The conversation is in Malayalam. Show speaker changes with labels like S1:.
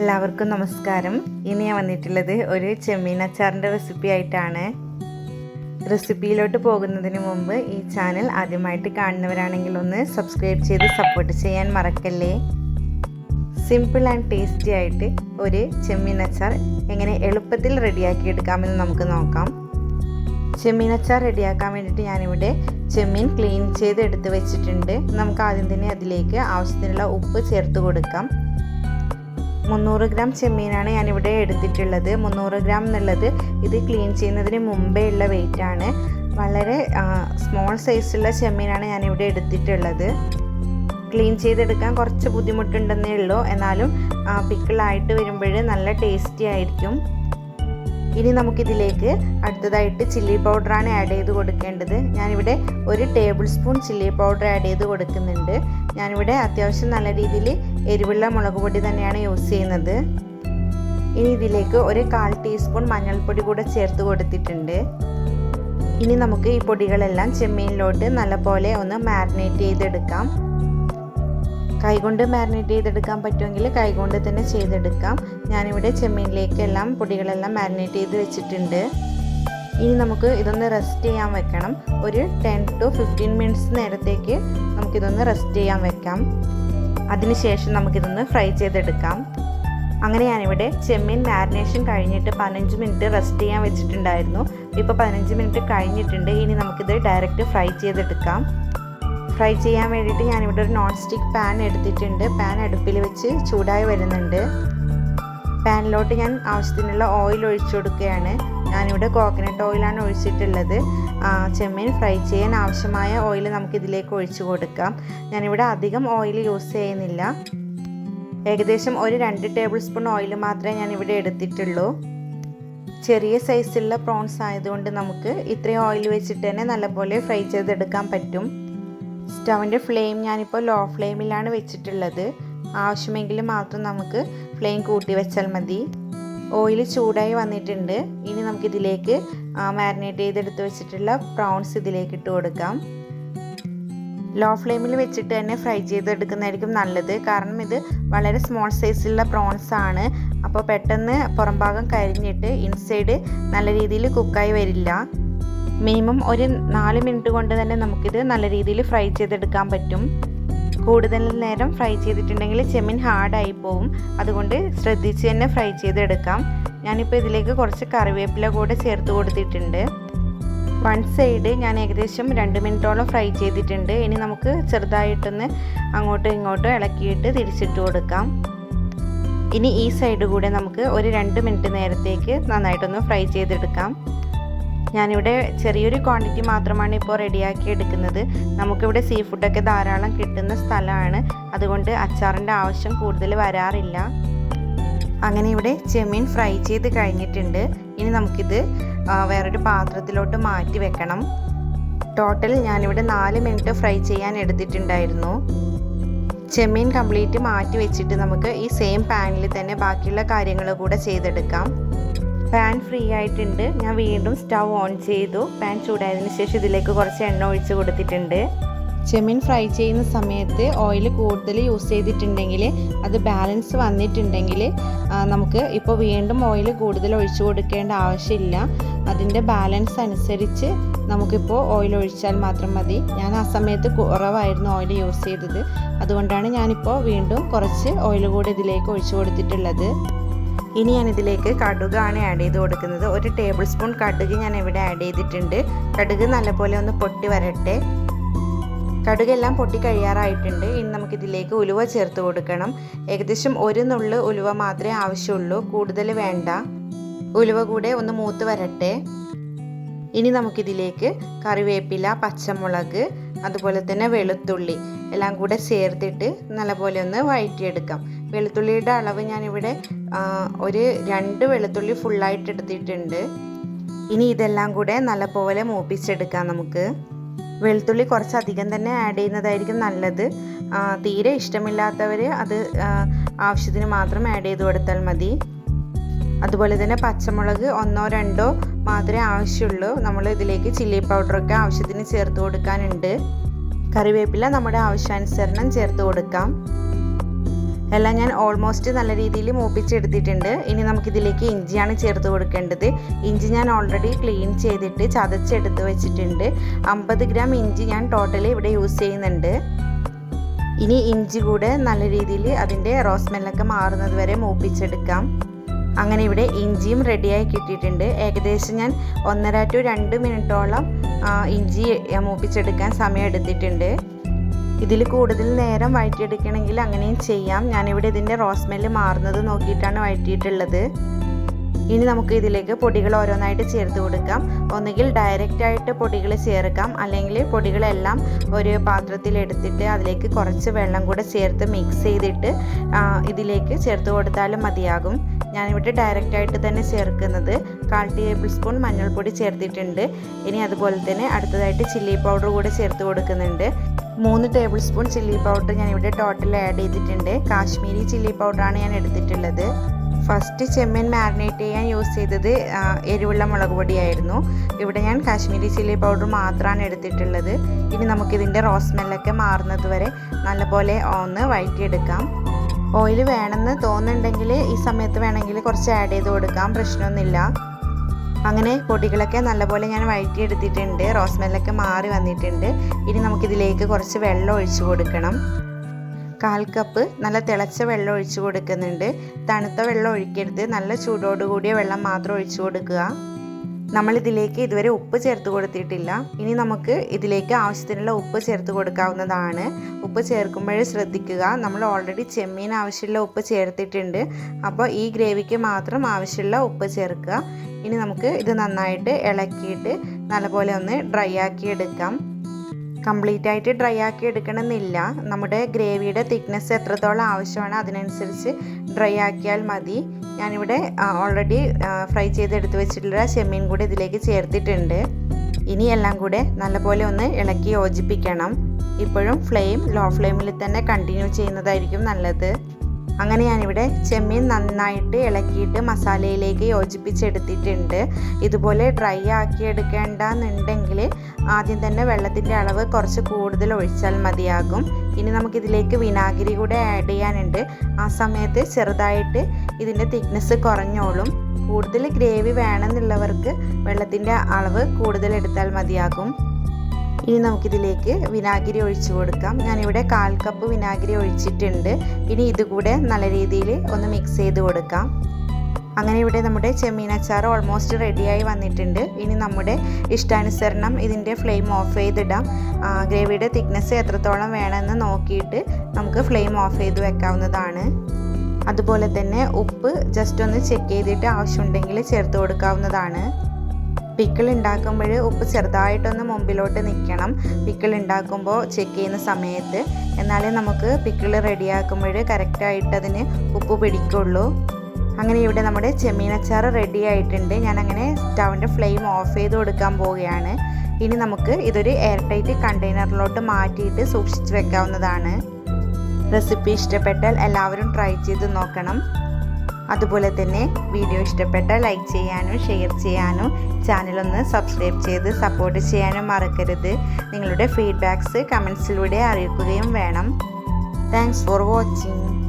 S1: എല്ലാവർക്കും നമസ്കാരം. ഇനി ഞാൻ വന്നിട്ടുള്ളത് ഒരു ചെമ്മീൻ അച്ചാറിന്റെ റെസിപ്പി ആയിട്ടാണ്. റെസിപ്പിയിലോട്ട് പോകുന്നതിന് മുമ്പ് ഈ ചാനൽ ആദ്യമായിട്ട് കാണുന്നവരാണെങ്കിൽ ഒന്ന് സബ്സ്ക്രൈബ് ചെയ്ത് സപ്പോർട്ട് ചെയ്യാൻ മറക്കല്ലേ? സിമ്പിൾ ആൻഡ് ടേസ്റ്റി ആയിട്ട് ഒരു ചെമ്മീൻ അച്ചാർ എങ്ങനെ എളുപ്പത്തിൽ റെഡിയാക്കി എടുക്കാമെന്ന് നമുക്ക് നോക്കാം. ചെമ്മീൻ അച്ചാർ റെഡിയാക്കാൻ വേണ്ടിയിട്ട് ഞാനിവിടെ ചെമ്മീൻ ക്ലീൻ ചെയ്ത് എടുത്ത് വെച്ചിട്ടുണ്ട്. നമുക്ക് ആദ്യം തന്നെ അതിലേക്ക് ആവശ്യത്തിനുള്ള ഉപ്പ് ചേർത്ത് കൊടുക്കാം. മുന്നൂറ് ഗ്രാം ചെമ്മീനാണ് ഞാനിവിടെ എടുത്തിട്ടുള്ളത്. മുന്നൂറ് ഗ്രാം എന്നുള്ളത് ഇത് ക്ലീൻ ചെയ്യുന്നതിന് മുമ്പേ ഉള്ള വെയിറ്റ് ആണ്. വളരെ സ്മോൾ സൈസുള്ള ചെമ്മീനാണ് ഞാനിവിടെ എടുത്തിട്ടുള്ളത്. ക്ലീൻ ചെയ്തെടുക്കാൻ കുറച്ച് ബുദ്ധിമുട്ടുണ്ടെന്നേ ഉള്ളൂ. എന്നാലും പിക്കിളായിട്ട് വരുമ്പോൾ നല്ല ടേസ്റ്റി ആയിരിക്കും. ഇനി നമുക്കിതിലേക്ക് അടുത്തതായിട്ട് ചില്ലി പൗഡറാണ് ആഡ് ചെയ്ത് കൊടുക്കേണ്ടത്. ഞാനിവിടെ ഒരു tablespoon chilli powder add ചെയ്ത് കൊടുക്കുന്നുണ്ട്. ഞാനിവിടെ അത്യാവശ്യം നല്ല രീതിയിൽ എരിവുള്ള മുളക് പൊടി തന്നെയാണ് യൂസ് ചെയ്യുന്നത്. ഇനി ഇതിലേക്ക് ഒരു കാൽ ടീസ്പൂൺ മഞ്ഞൾപ്പൊടി കൂടെ ചേർത്ത് കൊടുത്തിട്ടുണ്ട്. ഇനി നമുക്ക് ഈ പൊടികളെല്ലാം ചെമ്മീനിലോട്ട് നല്ലപോലെ ഒന്ന് മാരിനേറ്റ് ചെയ്തെടുക്കാം. കൈകൊണ്ട് മാരിനേറ്റ് ചെയ്തെടുക്കാൻ പറ്റുമെങ്കിൽ കൈകൊണ്ട് തന്നെ ചെയ്തെടുക്കാം. ഞാനിവിടെ ചെമ്മീനിലേക്കെല്ലാം പൊടികളെല്ലാം മാരിനേറ്റ് ചെയ്ത് വെച്ചിട്ടുണ്ട്. ഇനി നമുക്ക് ഇതൊന്ന് റെസ്റ്റ് ചെയ്യാൻ വെക്കണം. ഒരു ടെൻ ടു ഫിഫ്റ്റീൻ മിനിറ്റ്സ് നേരത്തേക്ക് നമുക്കിതൊന്ന് റെസ്റ്റ് ചെയ്യാൻ വെക്കാം. അതിനുശേഷം നമുക്കിതൊന്ന് ഫ്രൈ ചെയ്തെടുക്കാം. അങ്ങനെ ഞാനിവിടെ ചെമ്മീൻ മാരിനേഷൻ കഴിഞ്ഞിട്ട് പതിനഞ്ച് മിനിറ്റ് റെസ്റ്റ് ചെയ്യാൻ വെച്ചിട്ടുണ്ടായിരുന്നു. ഇപ്പോൾ പതിനഞ്ച് മിനിറ്റ് കഴിഞ്ഞിട്ടുണ്ട്. ഇനി നമുക്കിത് ഡയറക്റ്റ് ഫ്രൈ ചെയ്തെടുക്കാം. ഫ്രൈ ചെയ്യാൻ വേണ്ടിയിട്ട് ഞാനിവിടെ ഒരു നോൺ സ്റ്റിക്ക് പാൻ എടുത്തിട്ടുണ്ട്. പാൻ അടുപ്പിൽ വെച്ച് ചൂടായി വരുന്നുണ്ട്. പാനിലോട്ട് ഞാൻ ആവശ്യത്തിനുള്ള ഓയിൽ ഒഴിച്ചു കൊടുക്കുകയാണ്. ഞാനിവിടെ കോക്കനട്ട് ഓയിലാണ് ഒഴിച്ചിട്ടുള്ളത്. ചെമ്മീൻ ഫ്രൈ ചെയ്യാൻ ആവശ്യമായ ഓയിൽ നമുക്കിതിലേക്ക് ഒഴിച്ചു കൊടുക്കാം. ഞാനിവിടെ അധികം ഓയിൽ യൂസ് ചെയ്യുന്നില്ല. ഏകദേശം ഒരു രണ്ട് ടേബിൾ സ്പൂൺ ഓയിൽ മാത്രമേ ഞാൻ ഇവിടെ എടുത്തിട്ടുള്ളൂ. ചെറിയ സൈസുള്ള പ്രോൺസ് ആയതുകൊണ്ട് നമുക്ക് ഇത്രയും ഓയിൽ വെച്ചിട്ട് തന്നെ നല്ലപോലെ ഫ്രൈ ചെയ്തെടുക്കാൻ പറ്റും. സ്റ്റവിന്റെ ഫ്ലെയിം ഞാനിപ്പോൾ ലോ ഫ്ലെയിമിലാണ് വെച്ചിട്ടുള്ളത്. ആവശ്യമെങ്കിൽ മാത്രം നമുക്ക് ഫ്ലെയിം കൂട്ടി വെച്ചാൽ മതി. ഓയിൽ ചൂടായി വന്നിട്ടുണ്ട്. ഇനി നമുക്കിതിലേക്ക് മാരിനേറ്റ് ചെയ്തെടുത്ത് വെച്ചിട്ടുള്ള പ്രോൺസ് ഇതിലേക്ക് ഇട്ട് കൊടുക്കാം. ലോ ഫ്ലെയിമിൽ വെച്ചിട്ട് തന്നെ ഫ്രൈ ചെയ്തെടുക്കുന്നതായിരിക്കും നല്ലത്. കാരണം ഇത് വളരെ സ്മോൾ സൈസിലുള്ള പ്രോൺസ് ആണ്. അപ്പോൾ പെട്ടെന്ന് പുറംഭാഗം കരിഞ്ഞിട്ട് ഇൻസൈഡ് നല്ല രീതിയിൽ കുക്കായി വരില്ല. മിനിമം ഒരു നാല് മിനിറ്റ് കൊണ്ട് തന്നെ നമുക്കിത് നല്ല രീതിയിൽ ഫ്രൈ ചെയ്തെടുക്കാൻ പറ്റും. കൂടുതൽ നേരം ഫ്രൈ ചെയ്തിട്ടുണ്ടെങ്കിൽ ചെമ്മീൻ ഹാർഡായി പോവും. അതുകൊണ്ട് ശ്രദ്ധിച്ച് തന്നെ ഫ്രൈ ചെയ്തെടുക്കാം. ഞാനിപ്പോൾ ഇതിലേക്ക് കുറച്ച് കറിവേപ്പില കൂടെ ചേർത്ത് കൊടുത്തിട്ടുണ്ട്. വൺ സൈഡ് ഞാൻ ഏകദേശം രണ്ട് മിനിറ്റോളം ഫ്രൈ ചെയ്തിട്ടുണ്ട്. ഇനി നമുക്ക് ചെറുതായിട്ടൊന്ന് അങ്ങോട്ടും ഇങ്ങോട്ടും ഇളക്കിയിട്ട് തിരിച്ചിട്ട് കൊടുക്കാം. ഇനി ഈ സൈഡ് കൂടെ നമുക്ക് ഒരു രണ്ട് മിനിറ്റ് നേരത്തേക്ക് നന്നായിട്ടൊന്ന് ഫ്രൈ ചെയ്തെടുക്കാം. ഞാനിവിടെ ചെറിയൊരു ക്വാണ്ടിറ്റി മാത്രമാണ് ഇപ്പോൾ റെഡിയാക്കി എടുക്കുന്നത്. നമുക്കിവിടെ സീ ഫുഡൊക്കെ ധാരാളം കിട്ടുന്ന സ്ഥലമാണ്. അതുകൊണ്ട് അച്ചാറിന്റെ ആവശ്യം കൂടുതൽ വരാറില്ല. അങ്ങനെ ഇവിടെ ചെമ്മീൻ ഫ്രൈ ചെയ്ത് കഴിഞ്ഞിട്ടുണ്ട്. ഇനി നമുക്കിത് വേറൊരു പാത്രത്തിലോട്ട് മാറ്റി വെക്കണം. ടോട്ടൽ ഞാനിവിടെ നാല് മിനിറ്റ് ഫ്രൈ ചെയ്യാൻ എടുത്തിട്ടുണ്ടായിരുന്നു. ചെമ്മീൻ കംപ്ലീറ്റ് മാറ്റി വെച്ചിട്ട് നമുക്ക് ഈ സെയിം പാനിൽ തന്നെ ബാക്കിയുള്ള കാര്യങ്ങൾ കൂടെ ചെയ്തെടുക്കാം. പാൻ ഫ്രീ ആയിട്ടുണ്ട്. ഞാൻ വീണ്ടും സ്റ്റൗ ഓൺ ചെയ്തു. പാൻ ചൂടായതിന് ശേഷം ഇതിലേക്ക് കുറച്ച് എണ്ണ ഒഴിച്ച് കൊടുത്തിട്ടുണ്ട്. ചെമ്മീൻ ഫ്രൈ ചെയ്യുന്ന സമയത്ത് ഓയിൽ കൂടുതൽ യൂസ് ചെയ്തിട്ടുണ്ടെങ്കിൽ അത് ബാലൻസ് വന്നിട്ടുണ്ടെങ്കിൽ നമുക്ക് ഇപ്പോൾ വീണ്ടും ഓയിൽ കൂടുതൽ ഒഴിച്ചു കൊടുക്കേണ്ട ആവശ്യമില്ല. അതിന്റെ ബാലൻസ് അനുസരിച്ച് നമുക്കിപ്പോൾ ഓയിൽ ഒഴിച്ചാൽ മാത്രം മതി. ഞാൻ ആ സമയത്ത് കുറവായിരുന്നു ഓയിൽ യൂസ് ചെയ്തത്. അതുകൊണ്ടാണ് ഞാനിപ്പോൾ വീണ്ടും കുറച്ച് ഓയിൽ കൂടി ഇതിലേക്ക് ഒഴിച്ചു കൊടുത്തിട്ടുള്ളത്. ഇനി ഞാൻ ഇതിലേക്ക് കടുകാണ് ആഡ് ചെയ്ത് കൊടുക്കുന്നത്. ഒരു ടേബിൾ സ്പൂൺ കടുക് ഞാൻ ഇവിടെ ആഡ് ചെയ്തിട്ടുണ്ട്. കടുക് നല്ലപോലെ ഒന്ന് പൊട്ടി വരട്ടെ. കടുകെല്ലാം പൊട്ടി കഴിയാറായിട്ടുണ്ട്. ഇനി നമുക്കിതിലേക്ക് ഉലുവ ചേർത്ത് കൊടുക്കണം. ഏകദേശം ഒരു നുള്ള് ഉലുവ മാത്രമേ ആവശ്യമുള്ളൂ. കൂടുതൽ വേണ്ട. ഉലുവ കൂടെ ഒന്ന് മൂത്ത് വരട്ടെ. ഇനി നമുക്കിതിലേക്ക് കറിവേപ്പില പച്ചമുളക് അതുപോലെ തന്നെ വെളുത്തുള്ളി എല്ലാം കൂടെ ചേർത്തിട്ട് നല്ലപോലെ ഒന്ന് വഴറ്റിയെടുക്കാം. വെളുത്തുള്ളിയുടെ അളവ് ഞാനിവിടെ ഒരു രണ്ട് വെളുത്തുള്ളി ഫുള്ളായിട്ട് എടുത്തിട്ടുണ്ട്. ഇനി ഇതെല്ലാം കൂടെ നല്ലപോലെ മൂപ്പിച്ചെടുക്കാം നമുക്ക്. വെളുത്തുള്ളി കുറച്ചധികം തന്നെ ആഡ് ചെയ്യുന്നതായിരിക്കും നല്ലത്. തീരെ ഇഷ്ടമില്ലാത്തവർ അത് ആവശ്യത്തിന് മാത്രം ആഡ് ചെയ്ത് കൊടുത്താൽ മതി. അതുപോലെ തന്നെ പച്ചമുളക് ഒന്നോ രണ്ടോ മാത്രമേ ആവശ്യമുള്ളൂ. നമ്മൾ ഇതിലേക്ക് ചില്ലി പൗഡറൊക്കെ ആവശ്യത്തിന് ചേർത്ത് കൊടുക്കാനുണ്ട്. കറിവേപ്പില നമ്മുടെ ആവശ്യാനുസരണം ചേർത്ത് കൊടുക്കാം. എല്ലാം ഞാൻ ഓൾമോസ്റ്റ് നല്ല രീതിയിൽ മൂപ്പിച്ചെടുത്തിട്ടുണ്ട്. ഇനി നമുക്കിതിലേക്ക് ഇഞ്ചിയാണ് ചേർത്ത് കൊടുക്കേണ്ടത്. ഇഞ്ചി ഞാൻ ഓൾറെഡി ക്ലീൻ ചെയ്തിട്ട് ചതച്ചെടുത്ത് വെച്ചിട്ടുണ്ട്. അമ്പത് ഗ്രാം ഇഞ്ചി ഞാൻ ടോട്ടലി ഇവിടെ യൂസ് ചെയ്യുന്നുണ്ട്. ഇനി ഇഞ്ചി കൂടെ നല്ല രീതിയിൽ അതിന്റെ റോസ്മെല്ലൊക്കെ മാറുന്നത് വരെ മൂപ്പിച്ചെടുക്കാം. അങ്ങനെ ഇവിടെ ഇഞ്ചിയും റെഡിയായി കിട്ടിയിട്ടുണ്ട്. ഏകദേശം ഞാൻ ഒന്നര ടു രണ്ട് മിനിറ്റോളം ഇഞ്ചി മൂപ്പിച്ചെടുക്കാൻ സമയം എടുത്തിട്ടുണ്ട് ഇതിൽ കൂടുതൽ നേരം വഴറ്റിയെടുക്കണമെങ്കിൽ അങ്ങനെയും ചെയ്യാം. ഞാനിവിടെ ഇതിന്റെ റോസ്മെൽ മാറുന്നത് നോക്കിയിട്ടാണ് വഴറ്റിയിട്ടുള്ളത്. ഇനി നമുക്ക് ഇതിലേക്ക് പൊടികൾ ഓരോന്നായിട്ട് ചേർത്ത് കൊടുക്കാം. ഒന്നുകിൽ ഡയറക്റ്റ് ആയിട്ട് പൊടികൾ ചേർക്കാം. അല്ലെങ്കിൽ പൊടികളെല്ലാം ഒരു പാത്രത്തിൽ എടുത്തിട്ട് അതിലേക്ക് കുറച്ച് വെള്ളം കൂടെ ചേർത്ത് മിക്സ് ചെയ്തിട്ട് ഇതിലേക്ക് ചേർത്ത് കൊടുത്താലും മതിയാകും. ഞാനിവിടെ ഡയറക്റ്റ് ആയിട്ട് തന്നെ ചേർക്കുന്നത്. കാൽ ടേബിൾ സ്പൂൺ മഞ്ഞൾപ്പൊടി ചേർത്തിട്ടുണ്ട്. ഇനി അതുപോലെ തന്നെ അടുത്തതായിട്ട് ചില്ലി പൗഡർ കൂടെ ചേർത്ത് കൊടുക്കുന്നുണ്ട്. മൂന്ന് ടേബിൾ സ്പൂൺ ചില്ലി പൗഡർ ഞാൻ ഇവിടെ ടോട്ടൽ ആഡ് ചെയ്തിട്ടുണ്ട്. കാശ്മീരി ചില്ലി പൗഡറാണ് ഞാൻ എടുത്തിട്ടുള്ളത്. ഫസ്റ്റ് ചെമ്മീൻ മാരിനേറ്റ് ചെയ്യാൻ യൂസ് ചെയ്തത് എരിവുള്ള മുളക് പൊടിയായിരുന്നു. ഇവിടെ ഞാൻ കാശ്മീരി ചില്ലി പൗഡർ മാത്രമാണ് എടുത്തിട്ടുള്ളത്. ഇനി നമുക്കിതിന്റെ റോസ് സ്മെല്ലൊക്കെ മാറുന്നത് വരെ നല്ലപോലെ ഒന്ന് വഴറ്റിയെടുക്കാം. ഓയിൽ വേണമെന്ന് തോന്നുന്നുണ്ടെങ്കിൽ ഈ സമയത്ത് വേണമെങ്കിൽ കുറച്ച് ആഡ് ചെയ്ത് കൊടുക്കാം പ്രശ്നമൊന്നുമില്ല. അങ്ങനെ പൊടികളൊക്കെ നല്ലപോലെ ഞാൻ വഴറ്റിയെടുത്തിട്ടുണ്ട്. റോസ്മെല്ലൊക്കെ സ്മെല്ലൊക്കെ മാറി വന്നിട്ടുണ്ട്. ഇനി നമുക്കിതിലേക്ക് കുറച്ച് വെള്ളം ഒഴിച്ചു കൊടുക്കണം. കാൽ കപ്പ് നല്ല തിളച്ച വെള്ളം ഒഴിച്ചു കൊടുക്കുന്നുണ്ട്. തണുത്ത വെള്ളം ഒഴിക്കരുത്. നല്ല ചൂടോടുകൂടിയ വെള്ളം മാത്രം ഒഴിച്ചു കൊടുക്കുക. നമ്മൾ ഇതിലേക്ക് ഇതുവരെ ഉപ്പ് ചേർത്ത് കൊടുത്തിട്ടില്ല. ഇനി നമുക്ക് ഇതിലേക്ക് ആവശ്യത്തിനുള്ള ഉപ്പ് ചേർത്ത് കൊടുക്കാവുന്നതാണ്. ഉപ്പ് ചേർക്കുമ്പോഴേ ശ്രദ്ധിക്കുക. നമ്മൾ ഓൾറെഡി ചെമ്മീൻ ആവശ്യമുള്ള ഉപ്പ് ചേർത്തിട്ടുണ്ട്. അപ്പോൾ ഈ ഗ്രേവിക്ക് മാത്രം ആവശ്യമുള്ള ഉപ്പ് ചേർക്കുക. ഇനി നമുക്ക് ഇത് നന്നായിട്ട് ഇളക്കിയിട്ട് നല്ലപോലെ ഒന്ന് ഡ്രൈ ആക്കി എടുക്കാം. കംപ്ലീറ്റ് ആയിട്ട് ഡ്രൈ ആക്കി എടുക്കണമെന്നില്ല. നമ്മുടെ ഗ്രേവിയുടെ തിക്നെസ് എത്രത്തോളം ആവശ്യമാണ് അതിനനുസരിച്ച് ഡ്രൈ ആക്കിയാൽ മതി. ഞാനിവിടെ ഓൾറെഡി ഫ്രൈ ചെയ്ത് ചെയ്തെടുത്ത് വെച്ചിട്ടുള്ള ചെമ്മീൻ കൂടി ഇതിലേക്ക് ചേർത്തിട്ടുണ്ട്. ഇനി എല്ലാം കൂടെ നല്ലപോലെ ഒന്ന് ഇളക്കി യോജിപ്പിക്കണം. ഇപ്പോഴും ഫ്ലെയിം ലോ ഫ്ലെയിമിൽ തന്നെ കണ്ടിന്യൂ ചെയ്യുന്നതായിരിക്കും നല്ലത്. അങ്ങനെ ഞാനിവിടെ ചെമ്മീൻ നന്നായിട്ട് ഇളക്കിയിട്ട് മസാലയിലേക്ക് യോജിപ്പിച്ചെടുത്തിട്ടുണ്ട്. ഇതുപോലെ ഡ്രൈ ആക്കി എടുക്കേണ്ടെന്നുണ്ടെങ്കിൽ ആദ്യം തന്നെ വെള്ളത്തിന്റെ അളവ് കുറച്ച് കൂടുതൽ ഒഴിച്ചാൽ മതിയാകും. ഇനി നമുക്കിതിലേക്ക് വിനാഗിരി കൂടെ ആഡ് ചെയ്യാനുണ്ട്. ആ സമയത്ത് ചെറുതായിട്ട് ഇതിന്റെ തിക്നെസ് കുറഞ്ഞോളും. കൂടുതൽ ഗ്രേവി വേണമെന്നുള്ളവർക്ക് വെള്ളത്തിന്റെ അളവ് കൂടുതൽ എടുത്താൽ മതിയാകും. ഇനി നമുക്കിതിലേക്ക് വിനാഗിരി ഒഴിച്ചു കൊടുക്കാം. ഞാനിവിടെ കാൽ കപ്പ് വിനാഗിരി ഒഴിച്ചിട്ടുണ്ട്. ഇനി ഇതുകൂടെ നല്ല രീതിയിൽ ഒന്ന് മിക്സ് ചെയ്ത് കൊടുക്കാം. അങ്ങനെ ഇവിടെ നമ്മുടെ ചെമ്മീൻ അച്ചാർ ഓൾമോസ്റ്റ് റെഡിയായി വന്നിട്ടുണ്ട്. ഇനി നമ്മുടെ ഇഷ്ടാനുസരണം ഇതിന്റെ ഫ്ലെയിം ഓഫ് ചെയ്തിടാം. ഗ്രേവിയുടെ തിക്നെസ് എത്രത്തോളം വേണമെന്ന് നോക്കിയിട്ട് നമുക്ക് ഫ്ലെയിം ഓഫ് ചെയ്ത് വെക്കാവുന്നതാണ്. അതുപോലെ തന്നെ ഉപ്പ് ജസ്റ്റ് ഒന്ന് ചെക്ക് ചെയ്തിട്ട് ആവശ്യമുണ്ടെങ്കിൽ ചേർത്ത് കൊടുക്കാവുന്നതാണ്. പിക്കിൾ ഉണ്ടാക്കുമ്പോൾ ഉപ്പ് ചെറുതായിട്ടൊന്ന് മുമ്പിലോട്ട് നിൽക്കണം. പിക്കിൾ ഉണ്ടാക്കുമ്പോൾ ചെക്ക് ചെയ്യുന്ന സമയത്ത്. എന്നാലേ നമുക്ക് പിക്കിൾ റെഡിയാക്കുമ്പോൾ കറക്റ്റായിട്ട് അതിന് ഉപ്പ് പിടിക്കുള്ളൂ. അങ്ങനെ ഇവിടെ നമ്മുടെ ചെമ്മീനച്ചാർ റെഡി ആയിട്ടുണ്ട്. ഞാനങ്ങനെ സ്റ്റൗവിന്റെ ഫ്ലെയിം ഓഫ് ചെയ്ത് കൊടുക്കാൻ പോവുകയാണ്. ഇനി നമുക്ക് ഇതൊരു എയർ ടൈറ്റ് കണ്ടെയ്നറിലോട്ട് മാറ്റിയിട്ട് സൂക്ഷിച്ച് വെക്കാവുന്നതാണ്. റെസിപ്പി ഇഷ്ടപ്പെട്ടാൽ എല്ലാവരും ട്രൈ ചെയ്ത് നോക്കണം. അതുപോലെ തന്നെ വീഡിയോ ഇഷ്ടപ്പെട്ട ലൈക്ക് ചെയ്യാനും ഷെയർ ചെയ്യാനും ചാനലൊന്ന് സബ്സ്ക്രൈബ് ചെയ്ത് സപ്പോർട്ട് ചെയ്യാനും മറക്കരുത്. നിങ്ങളുടെ ഫീഡ്ബാക്ക്സ് കമൻസിലൂടെ അറിയിക്കുകയും വേണം. Thanks for watching